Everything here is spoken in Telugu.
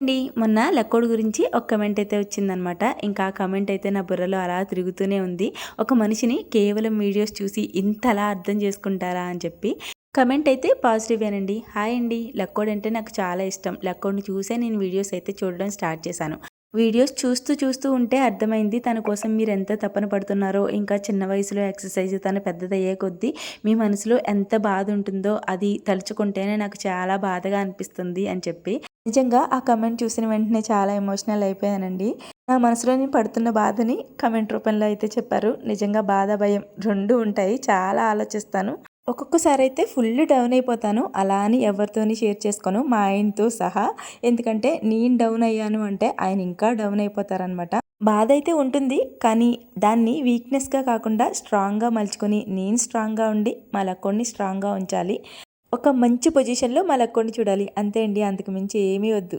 అండి మొన్న లక్కోడు గురించి ఒక కమెంట్ అయితే వచ్చిందనమాట. ఇంకా ఆ కమెంట్ అయితే నా బుర్రలో అలా తిరుగుతూనే ఉంది. ఒక మనిషిని కేవలం వీడియోస్ చూసి ఇంతలా అర్థం చేసుకుంటారా అని చెప్పి కమెంట్ అయితే పాజిటివేనండి హాయ్ అండి లక్కోడ్ అంటే నాకు చాలా ఇష్టం. లక్కోడ్ని చూసే నేను వీడియోస్ అయితే చూడడం స్టార్ట్ చేశాను. వీడియోస్ చూస్తూ చూస్తూ ఉంటే అర్థమైంది తన కోసం మీరు ఎంత తపన పడుతున్నారో. ఇంకా చిన్న వయసులో ఎక్సర్సైజ్ తను పెద్దదయ్యే కొద్దీ మీ మనసులో ఎంత బాధ ఉంటుందో అది తలుచుకుంటేనే నాకు చాలా బాధగా అనిపిస్తుంది అని చెప్పి నిజంగా ఆ కమెంట్ చూసిన వెంటనే చాలా ఎమోషనల్ అయిపోయానండి. నా మనసులో నేను పడుతున్న బాధని కమెంట్ రూపంలో అయితే చెప్పారు. నిజంగా బాధ భయం రెండు ఉంటాయి. చాలా ఆలోచిస్తాను. ఒక్కొక్కసారి అయితే ఫుల్ డౌన్ అయిపోతాను. అలా అని ఎవరితోని షేర్ చేసుకోను. మా ఆయనతో సహా. ఎందుకంటే నేను డౌన్ అయ్యాను అంటే ఆయన ఇంకా డౌన్ అయిపోతారనమాట బాధ అయితే ఉంటుంది. కానీ దాన్ని వీక్నెస్గా కాకుండా స్ట్రాంగ్గా మలుచుకొని నేను స్ట్రాంగ్గా ఉండి మా లక్కోడిని స్ట్రాంగ్గా ఉంచాలి. ఒక మంచి పొజిషన్లో మా చూడాలి. అంతే అండి. అంతకు మించి ఏమీ వద్దు.